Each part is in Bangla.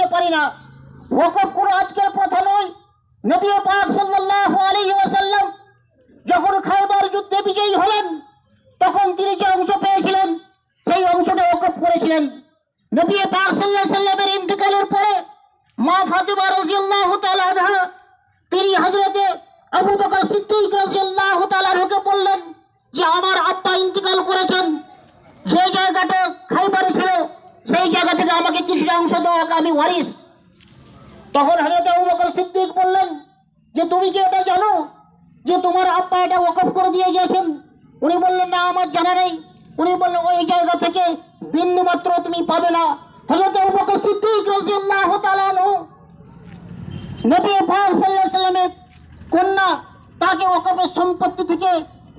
দিতে পারি না। ওকফ কোনো আজকের কথা নয়, নবী পাক সাল্লাল্লাহু আলাইহি ওয়াসাল্লাম যখন খাইবার যুদ্ধে বিজয়ী হলেন, তখন তিনি যে অংশ পেয়েছিলেন, সেই অংশটা ওকফ করেছিলেন। নবী পাক সাল্লাল্লাহু আলাইহি সাল্লামের ইন্তেকালের পরে মা ফাতিমা রাদিয়াল্লাহু তাআলা আনহা, তিনি হযরতে আবু বকর সিদ্দিক রাদিয়াল্লাহু তাআলা আনহুকে বললেন যে আমার আব্বা ইন্তেকাল করেছেন যে জায়গাটা খাইবারে ছিল সেই জায়গা থেকে আমাকে কিছুটা অংশ দেওয়া আমি ওয়ারিস তখন হযরত আবু বকর সিদ্দিক বললেন, যে তুমি কি এটা জানো? যে তোমার আব্বা এটা ওয়াকফ করে দিয়ে গিয়েছেন? উনি বললেন, না, আমার জানা নেই। উনি বললেন, ওই জায়গা থেকে বিন্দু মাত্র তুমি পাবে না। হযরত আবু বকর সিদ্দিক রাদিয়াল্লাহু তাআলা আনহু, নবী পাক সাল্লাল্লাহু আলাইহি সাল্লামের কন্যা, তাকে ওয়াকফের সম্পত্তি থেকে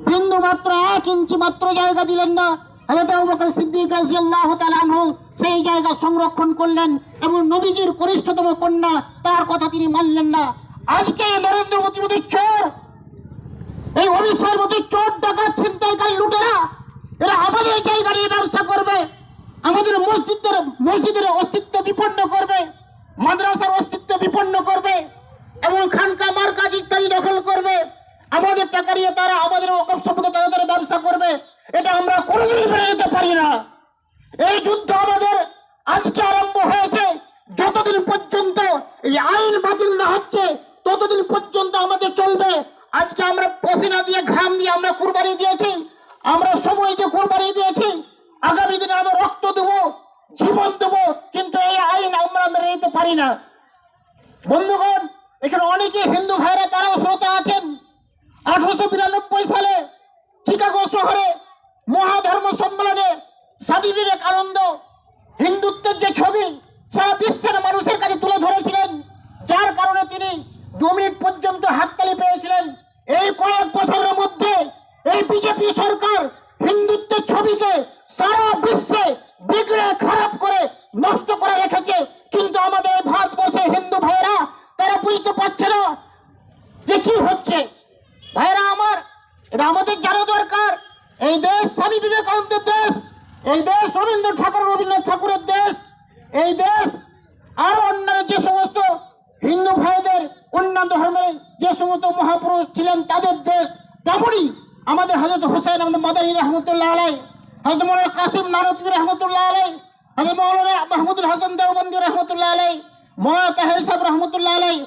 বিন্দু মাত্র এক ইঞ্চি মাত্র জায়গা দিলেন না। হযরত আবু বকর সিদ্দিক রাদিয়াল্লাহু তাআলা আনহু সেই জায়গা সংরক্ষণ করলেন এবং নবীজির কনিষ্ঠতম কন্যা, তার কথা তিনি মানলেন না। আজকে নরেন্দ্র মোদী মোদীর চোর, এই অমিত মতো চোর ডাকাত ছিনতাইকারী লুটেরা এরা আমাদের জায়গা নিয়ে ব্যবসা করবে আমাদের মসজিদের মসজিদের অস্তিত্ব বিপন্ন করবে মাদ্রাসার অস্তিত্ব বিপন্ন করবে এবং খানকা মার্কাজ ইত্যাদি দখল করবে আমাদের টাকা নিয়ে তারা আমাদের অকপ সম্পদ তাদের ব্যবসা করবে এটা আমরা কোনোদিনই মেনে নিতে পারি না এই যুদ্ধ আমাদের আজকে আরম্ভ হয়েছে যতদিন পর্যন্ত এই আইন বাতিল না হচ্ছে, ততদিন পর্যন্ত আমাদের চলবে। আজকে আমরা পসিনা দিয়ে ঘাম দিয়ে আমরা কুরবানি দিয়েছি, আমরা সময় দিয়ে কুরবানি দিয়েছি, আগামী দিনে আমরা রক্ত দেবো, জীবন দেবো, কিন্তু এই আইন আমরা মেনে নিতে পারি না। বন্ধুগণ, এখানে অনেকে হিন্দু ভাইরা, তারাও শ্রোতা আছেন। আঠারোশো বিরানব্বই সালে চিকাগো শহরে মহাধর্ম সম্মেলনে স্বামী বিবেকানন্দ হিন্দুত্বের যে ছবি সারা বিশ্বের মানুষের কাছে তুলে ধরেছিলেন, যার কারণে তিনি দু মিনিট পর্যন্ত হাততালি পেয়েছিলেন। এই কয়েক বছরের মধ্যে এই বিজেপি সরকার হিন্দুত্বের ছবিকে সারা বিশ্বে বিগড়ে খারাপ করে নষ্ট করে রেখেছে। কিন্তু আমাদের ভারতবর্ষের হিন্দু ভাইয়েরা, তারা বুঝতে পারছে না যে কি হচ্ছে। ভাইরা আমার, এটা আমাদের জানা দরকার। এই দেশ স্বামী বিবেকানন্দের দেশ, এই দেশ রবীন্দ্র ঠাকুর, রবীন্দ্রনাথ ঠাকুরের দেশ। এই দেশ আর অন্যান্য যে সমস্ত হিন্দু ভাইদের, অন্যান্য ধর্মের যে সমস্ত মহাপুরুষ ছিলেন, তাদের দেশ তেমনই আমাদের হজরত হোসেন আমাদের মাদানী রহমতুল্লাহ আলাই হজরত মৌলানা কাসিম নারতুল রহমতুল্লাহ আলাই হজরত মৌলানা মাহমুদুল হাসান দেওবন্দি রহমতুল্লাহ আলাই মৌলানা তাহের সাহেব রহমতুল্লাহ আলাই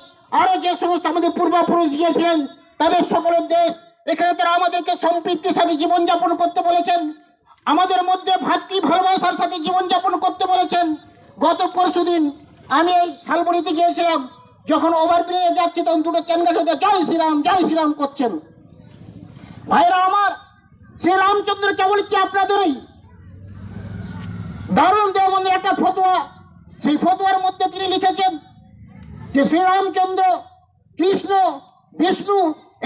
আরও যে সমস্ত আমাদের পূর্বপুরুষ গিয়েছিলেন, তাদের সকলের দেশ এখানে তারা আমাদেরকে সম্পৃক্তির সাথে জীবনযাপন করতে বলেছেন, আমাদের মধ্যে ভাতৃ ভালোবাসার সাথে জীবনযাপন করতে বলেছেন গত পরশুদিন আমি এই শালবনিতে গিয়েছিলাম, যখন ওভারব্রিজে যাচ্ছি তখন দুটো চেনগাছ হতে জয় শ্রীরাম জয় শ্রীরাম করছেন। ভাইরা আমার শ্রী রামচন্দ্র কেবল কি আপনাদেরই? দারুণ দেওবন্দের একটা ফতোয়া, সেই ফতোয়ার মধ্যে তিনি লিখেছেন যে শ্রীরামচন্দ্র, কৃষ্ণ, বিষ্ণু,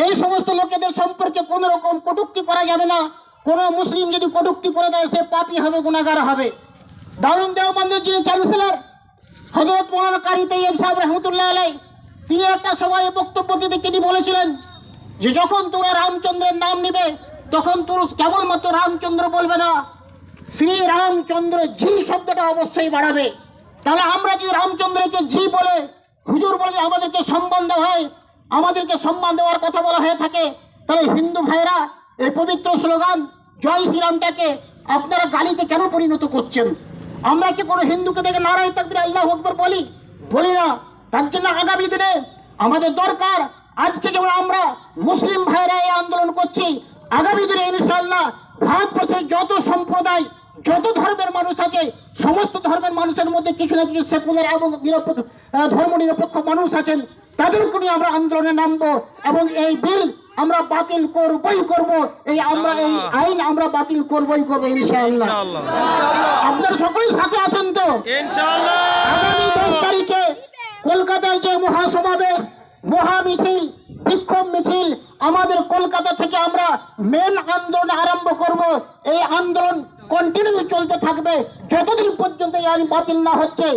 এই সমস্ত লোকেদের সম্পর্কে কোন রকম কটুক্তি করা যাবে না। কোন মুসলিম যদি কটুক্তি করে দেয়, সে পাপি হবে গুণাগার হবে। দারুণ দেওবন্দের যিনি চ্যান্সেলর হজরত মৌলানা কারি তৈয়ব সাহেব রহমতুল্লাহ আলাই তিনি একটা সভায় বক্তব্য দিতে তিনি বলেছিলেন যে যখন তোরা রামচন্দ্রের নাম নিবে, তখন তোর কেবলমাত্র রামচন্দ্র বলবে না, শ্রী রামচন্দ্র জি শব্দটা অবশ্যই বাড়াবে। তাহলে আমরা যদি রামচন্দ্রকে জি বলে, হুজুর বলে যে আমাদেরকে সম্মান দেওয়া হয়, আমাদেরকে সম্মান দেওয়ার কথা বলা হয়ে থাকে, তাহলে হিন্দু ভাইরা এই পবিত্র স্লোগান, জয় শ্রীরামটাকে আপনারা গালিতে কেন পরিণত করছেন? আমরা কি কোনো হিন্দুকে দেখে নারায় তাকবির আল্লাহ আকবর বলি। বলি না। তার জন্য আগামী দিনে আমাদের দরকার, আজকে যেমন আমরা মুসলিম ভাইরা এই আন্দোলন করছি, আগামী দিনে ইনশাল্লাহ ভারতবর্ষের যত সম্প্রদায়, যত ধর্মের মানুষ আছে, সমস্ত ধর্মের মানুষের মধ্যে কিছু না কিছু সেকুলার এবং নিরপেক্ষ ধর্ম নিরপেক্ষ মানুষ আছেন তাদেরকে নিয়ে আমরা আন্দোলনে নামবো এবং এই বিল আমরা বাতিল করবই করব। এই আমরা এই আইন আমরা বাতিল করবই করব ইনশাআল্লাহ। আপনার সকলেই সাথে আছেন তো? ইনশাআল্লাহ। দশ তারিখে কলকাতায় যে মহাসমাবেশ মহামিছিল বিক্ষোভ মিছিল আমাদের কলকাতা থেকে আমরা মেন আন্দোলন আরম্ভ করব। এই আন্দোলন কন্টিনিউ চলতে থাকবে। যতদিন পর্যন্ত এই আইন বাতিল না হচ্ছে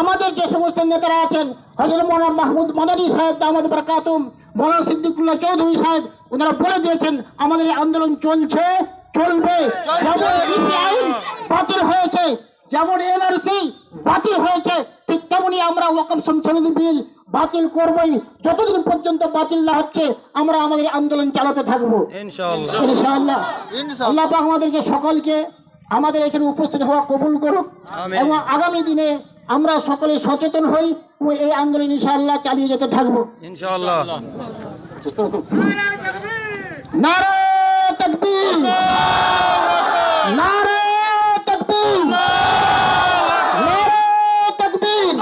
আমাদের যে সমস্ত নেতারা আছেন হজরত মৌলানা মাহমুদ মাদানী সাহেব দামাদ বরকাতুম মৌলানা সিদ্দিকুল্লাহ চৌধুরী সাহেব ওনারা বলে দিয়েছেন আমাদের এই আন্দোলন চলছে চলবে। বাতিল হয়েছে যেমন এনআরসি বাতিল হয়েছে ঠিক তেমনি আমরা ওয়াকফ সংশোধনী বিল বাতিল করবই। যতদিন পর্যন্ত বাতিল না হচ্ছে আমরা আমাদের আন্দোলন চালাতে থাকব। ইনশাআল্লাহ। আল্লাহ পাক আমাদেরকে সকলকে আমাদের এখানে উপস্থিত হওয়া কবুল করুক। এবং আগামী দিনে আমরা সকলে সচেতন হই। এই আন্দোলন ইনশাআল্লাহ চালিয়ে যেতে থাকব। ইনশাআল্লাহ। নারা তকবীর। নারে তকবীর নারে তকবীর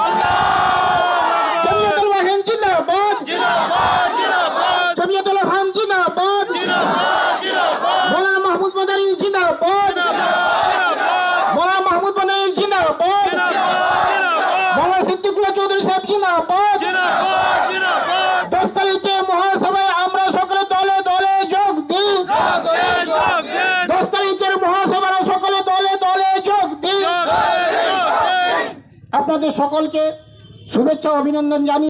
জমিয়তুল ওয়াহিন জিন্দাবাদ জিন্দাবাদ জিন্দাবাদ জমিয়তুল ওয়াহিন জিন্দাবাদ জিন্দাবাদ জিন্দাবাদ মৌলানা মাহমুদ মাদানী জিন্দাবাদ মৌলানা মাহমুদ মাদানী জিন্দাবাদ মৌলানা সিদ্দিকুল্লাহ চৌধুরী সাহেব জিন্দাবাদ জিন্দাবাদ জিন্দাবাদ দশ তারিখে মহাসভায় আমরা সকলে দলে দলে যোগ দিই দেন যোগ দেন দশ তারিখের মহাসভার সকলে দলে দলে যোগ দিই যোগ দেন যোগ দেন আপনাদের সকলকে শুভেচ্ছা অভিনন্দন জানিয়ে